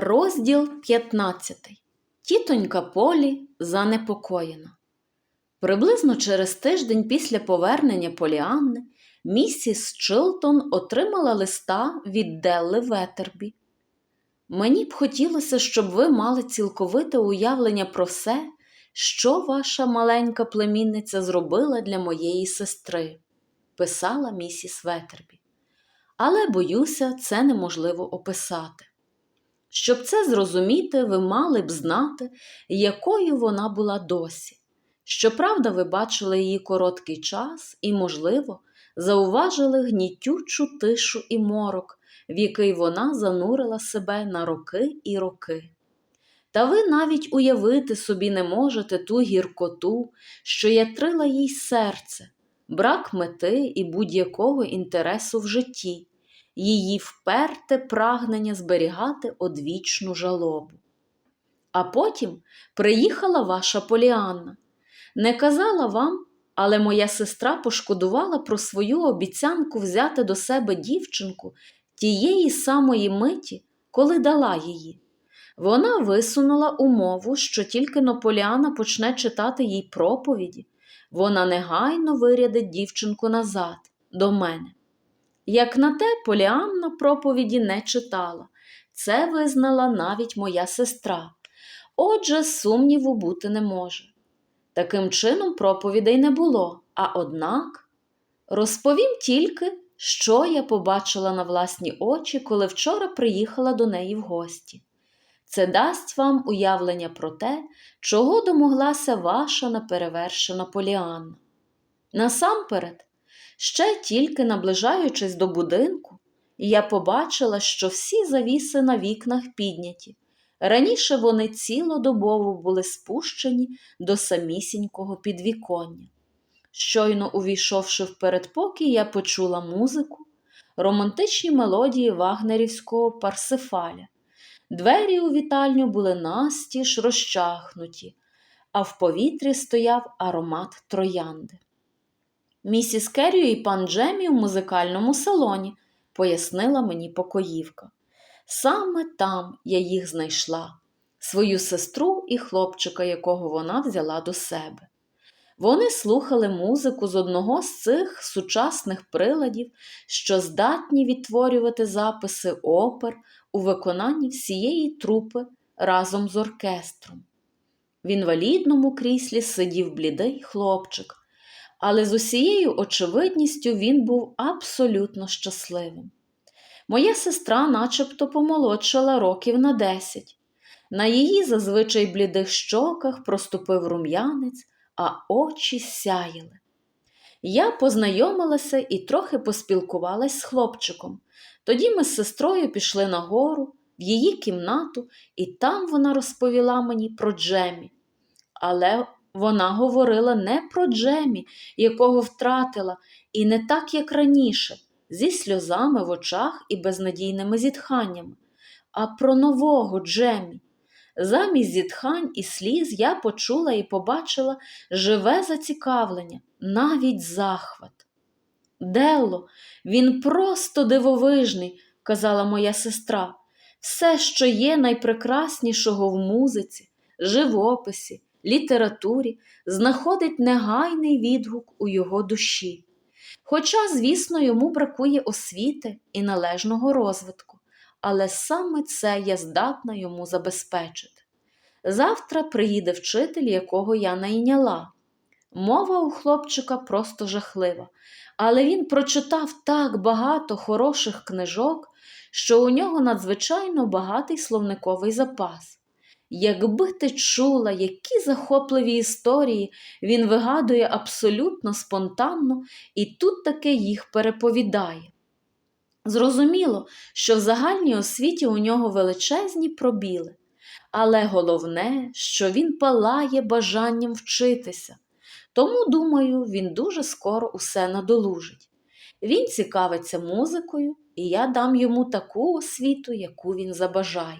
Розділ 15. Тітонька Полі занепокоєна. Приблизно через тиждень після повернення Поліанни місіс Чилтон отримала листа від Делли Ветербі. Мені б хотілося, щоб ви мали цілковите уявлення про все, що ваша маленька племінниця зробила для моєї сестри, писала місіс Ветербі. Але, боюся, це неможливо описати. Щоб це зрозуміти, ви мали б знати, якою вона була досі. Щоправда, ви бачили її короткий час і, можливо, зауважили гнітючу тишу і морок, в який вона занурила себе на роки і роки. Та ви навіть уявити собі не можете ту гіркоту, що ятрила їй серце, брак мети і будь-якого інтересу в житті її вперте прагнення зберігати одвічну жалобу. А потім приїхала ваша Поліанна. Не казала вам, але моя сестра пошкодувала про свою обіцянку взяти до себе дівчинку тієї самої миті, коли дала її. Вона висунула умову, що тільки но Поліана почне читати їй проповіді, вона негайно вирядить дівчинку назад, до мене. Як на те, Поліанна проповіді не читала. Це визнала навіть моя сестра. Отже, сумніву бути не може. Таким чином, проповідей не було, а однак розповім тільки, що я побачила на власні очі, коли вчора приїхала до неї в гості. Це дасть вам уявлення про те, чого домоглася ваша неперевершена Поліанна. Насамперед, Ще тільки наближаючись до будинку, я побачила, що всі завіси на вікнах підняті. Раніше вони цілодобово були спущені до самісінького підвіконня. Щойно увійшовши в передпокій, я почула музику, романтичні мелодії вагнерівського парсифаля. Двері у вітальню були настіж розчахнуті, а в повітрі стояв аромат троянди. Місіс Керрі і пан Джемі в музикальному салоні, пояснила мені покоївка. Саме там я їх знайшла, свою сестру і хлопчика, якого вона взяла до себе. Вони слухали музику з одного з цих сучасних приладів, що здатні відтворювати записи опер у виконанні всієї трупи разом з оркестром. В інвалідному кріслі сидів блідий хлопчик але з усією очевидністю він був абсолютно щасливим. Моя сестра начебто помолодшала років на десять. На її зазвичай блідих щоках проступив рум'янець, а очі сяяли. Я познайомилася і трохи поспілкувалась з хлопчиком. Тоді ми з сестрою пішли нагору, в її кімнату, і там вона розповіла мені про Джемі. Але вона говорила не про Джемі, якого втратила, і не так, як раніше, зі сльозами в очах і безнадійними зітханнями, а про нового Джемі. Замість зітхань і сліз я почула і побачила живе зацікавлення, навіть захват. Делло, він просто дивовижний, казала моя сестра, все, що є найпрекраснішого в музиці, живописі, літературі знаходить негайний відгук у його душі. Хоча, звісно, йому бракує освіти і належного розвитку, але саме це я здатна йому забезпечити. Завтра приїде вчитель, якого я найняла. Мова у хлопчика просто жахлива, але він прочитав так багато хороших книжок, що у нього надзвичайно багатий словниковий запас. Якби ти чула, які захопливі історії він вигадує абсолютно спонтанно і тут таки їх переповідає. Зрозуміло, що в загальній освіті у нього величезні пробіли, але головне, що він палає бажанням вчитися. Тому, думаю, він дуже скоро усе надолужить. Він цікавиться музикою, і я дам йому таку освіту, яку він забажає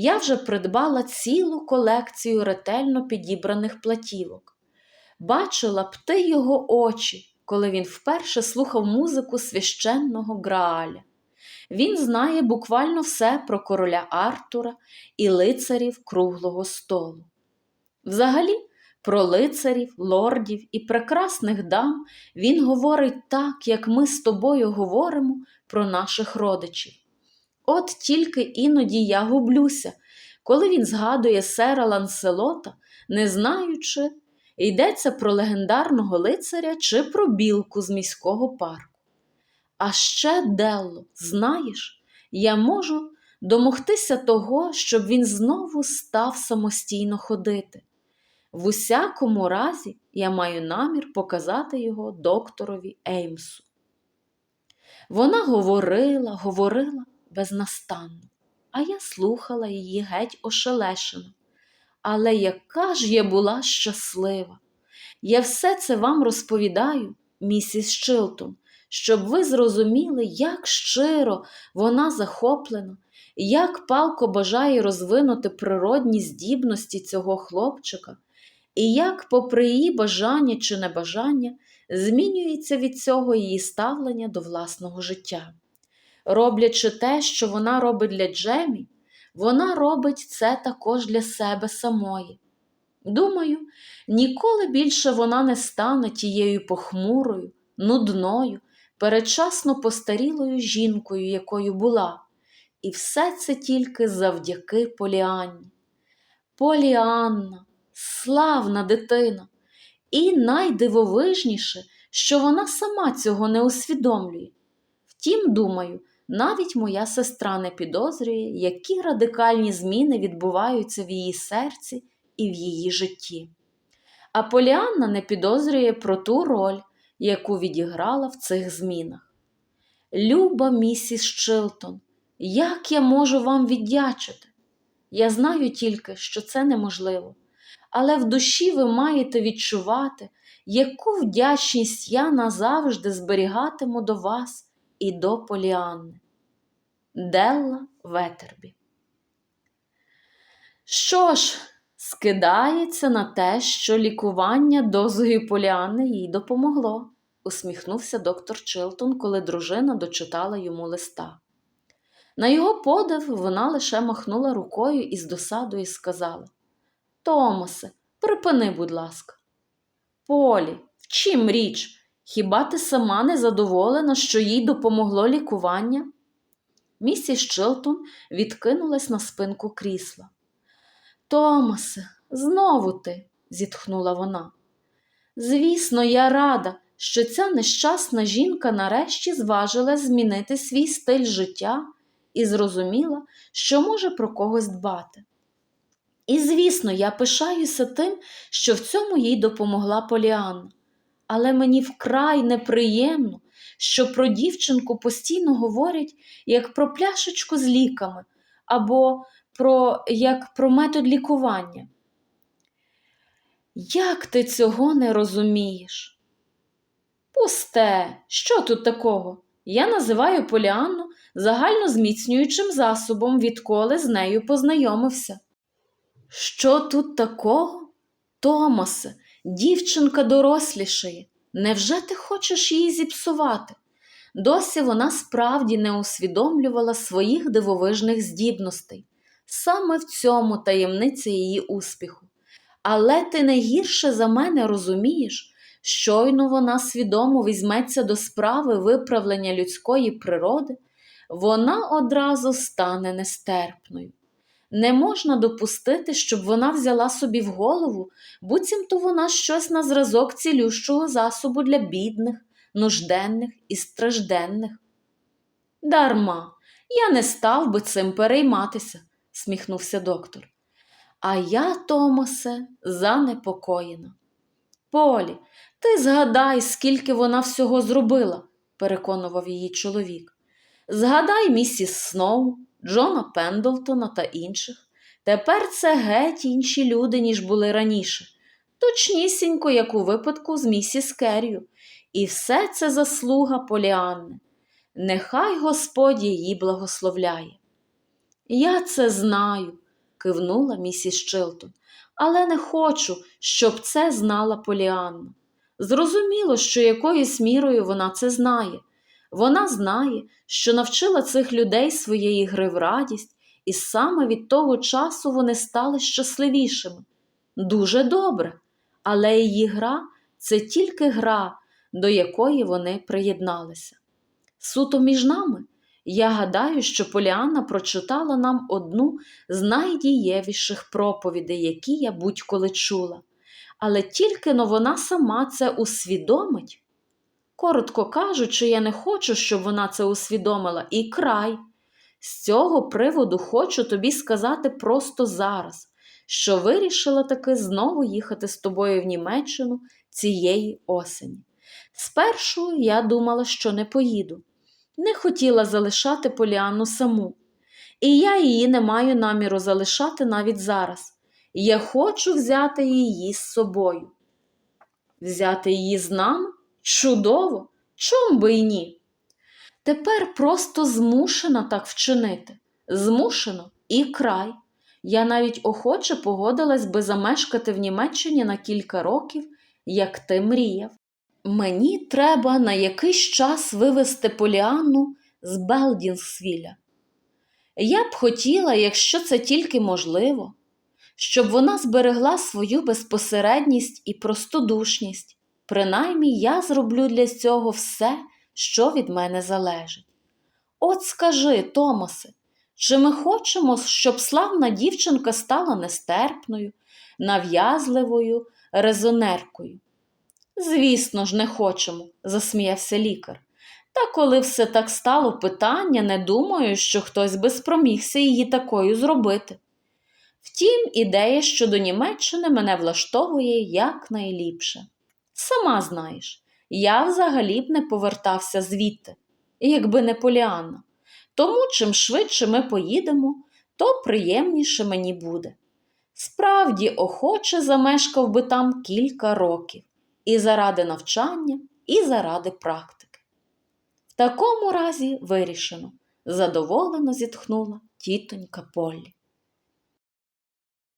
я вже придбала цілу колекцію ретельно підібраних платівок. Бачила б ти його очі, коли він вперше слухав музику священного Грааля. Він знає буквально все про короля Артура і лицарів круглого столу. Взагалі, про лицарів, лордів і прекрасних дам він говорить так, як ми з тобою говоримо про наших родичів. От тільки іноді я гублюся, коли він згадує сера Ланселота, не знаючи, йдеться про легендарного лицаря чи про білку з міського парку. А ще, Делло, знаєш, я можу домогтися того, щоб він знову став самостійно ходити. В усякому разі я маю намір показати його докторові Еймсу. Вона говорила, говорила безнастанно, а я слухала її геть ошелешено. Але яка ж я була щаслива! Я все це вам розповідаю, місіс Чилтон, щоб ви зрозуміли, як щиро вона захоплена, як палко бажає розвинути природні здібності цього хлопчика, і як, попри її бажання чи небажання, змінюється від цього її ставлення до власного життя. Роблячи те, що вона робить для Джемі, вона робить це також для себе самої. Думаю, ніколи більше вона не стане тією похмурою, нудною, передчасно постарілою жінкою, якою була, і все це тільки завдяки Поліанні. Поліанна, славна дитина, і найдивовижніше, що вона сама цього не усвідомлює. Втім, думаю, навіть моя сестра не підозрює, які радикальні зміни відбуваються в її серці і в її житті. А Поліанна не підозрює про ту роль, яку відіграла в цих змінах. Люба місіс Чилтон, як я можу вам віддячити? Я знаю тільки, що це неможливо, але в душі ви маєте відчувати, яку вдячність я назавжди зберігатиму до вас і до Поліанни. Делла Ветербі. Що ж, скидається на те, що лікування дозою Поліанни їй допомогло, усміхнувся доктор Чилтон, коли дружина дочитала йому листа. На його подив вона лише махнула рукою і з досадою сказала Томасе, припини, будь ласка. Полі, в чим річ? Хіба ти сама не задоволена, що їй допомогло лікування? Місіс Чилтон відкинулась на спинку крісла. Томасе, знову ти, зітхнула вона. Звісно, я рада, що ця нещасна жінка нарешті зважила змінити свій стиль життя і зрозуміла, що може про когось дбати. І, звісно, я пишаюся тим, що в цьому їй допомогла Поліанна. Але мені вкрай неприємно, що про дівчинку постійно говорять як про пляшечку з ліками або про, як про метод лікування. Як ти цього не розумієш? Пусте, що тут такого? Я називаю Поліанну загально зміцнюючим засобом, відколи з нею познайомився. Що тут такого? Томасе, дівчинка дорослішає. Невже ти хочеш її зіпсувати? Досі вона справді не усвідомлювала своїх дивовижних здібностей. Саме в цьому таємниця її успіху. Але ти не гірше за мене розумієш, щойно вона свідомо візьметься до справи виправлення людської природи, вона одразу стане нестерпною. Не можна допустити, щоб вона взяла собі в голову, буцімто вона щось на зразок цілющого засобу для бідних, нужденних і стражденних. Дарма, я не став би цим перейматися, сміхнувся доктор. А я, Томасе, занепокоєна. Полі, ти згадай, скільки вона всього зробила, переконував її чоловік. Згадай місіс Сноу, Джона Пендлтона та інших. Тепер це геть інші люди, ніж були раніше, точнісінько, як у випадку з місіс Керрію. І все це заслуга Поліанни. Нехай Господь її благословляє. Я це знаю, кивнула місіс Чилтон, але не хочу, щоб це знала Поліанна. Зрозуміло, що якоюсь мірою вона це знає, Вона знає, що навчила цих людей своєї гри в радість, і саме від того часу вони стали щасливішими. Дуже добре, але її гра це тільки гра, до якої вони приєдналися. Суто між нами, я гадаю, що Поліанна прочитала нам одну з найдієвіших проповідей, які я будь-коли чула, але тільки но вона сама це усвідомить. Коротко кажучи, я не хочу, щоб вона це усвідомила, і край. З цього приводу хочу тобі сказати просто зараз, що вирішила таки знову їхати з тобою в Німеччину цієї осені. Спершу я думала, що не поїду, не хотіла залишати Поліанну саму, і я її не маю наміру залишати навіть зараз. Я хочу взяти її з собою. Взяти її з нами? Чудово! Чом би й ні? Тепер просто змушена так вчинити. Змушено і край. Я навіть охоче погодилась би замешкати в Німеччині на кілька років, як ти мріяв. Мені треба на якийсь час вивезти Поліанну з Белдінсвіля. Я б хотіла, якщо це тільки можливо, щоб вона зберегла свою безпосередність і простодушність. Принаймні я зроблю для цього все, що від мене залежить. От скажи, Томасе, чи ми хочемо, щоб славна дівчинка стала нестерпною, нав'язливою резонеркою? Звісно ж, не хочемо, засміявся лікар. Та коли все так стало питання, не думаю, що хтось би спромігся її такою зробити. Втім, ідея щодо Німеччини мене влаштовує якнайліпше. Сама знаєш, я взагалі б не повертався звідти, якби не Поліанна. Тому чим швидше ми поїдемо, то приємніше мені буде. Справді, охоче замешкав би там кілька років і заради навчання, і заради практики. В такому разі вирішено, задоволено зітхнула тітонька Поллі.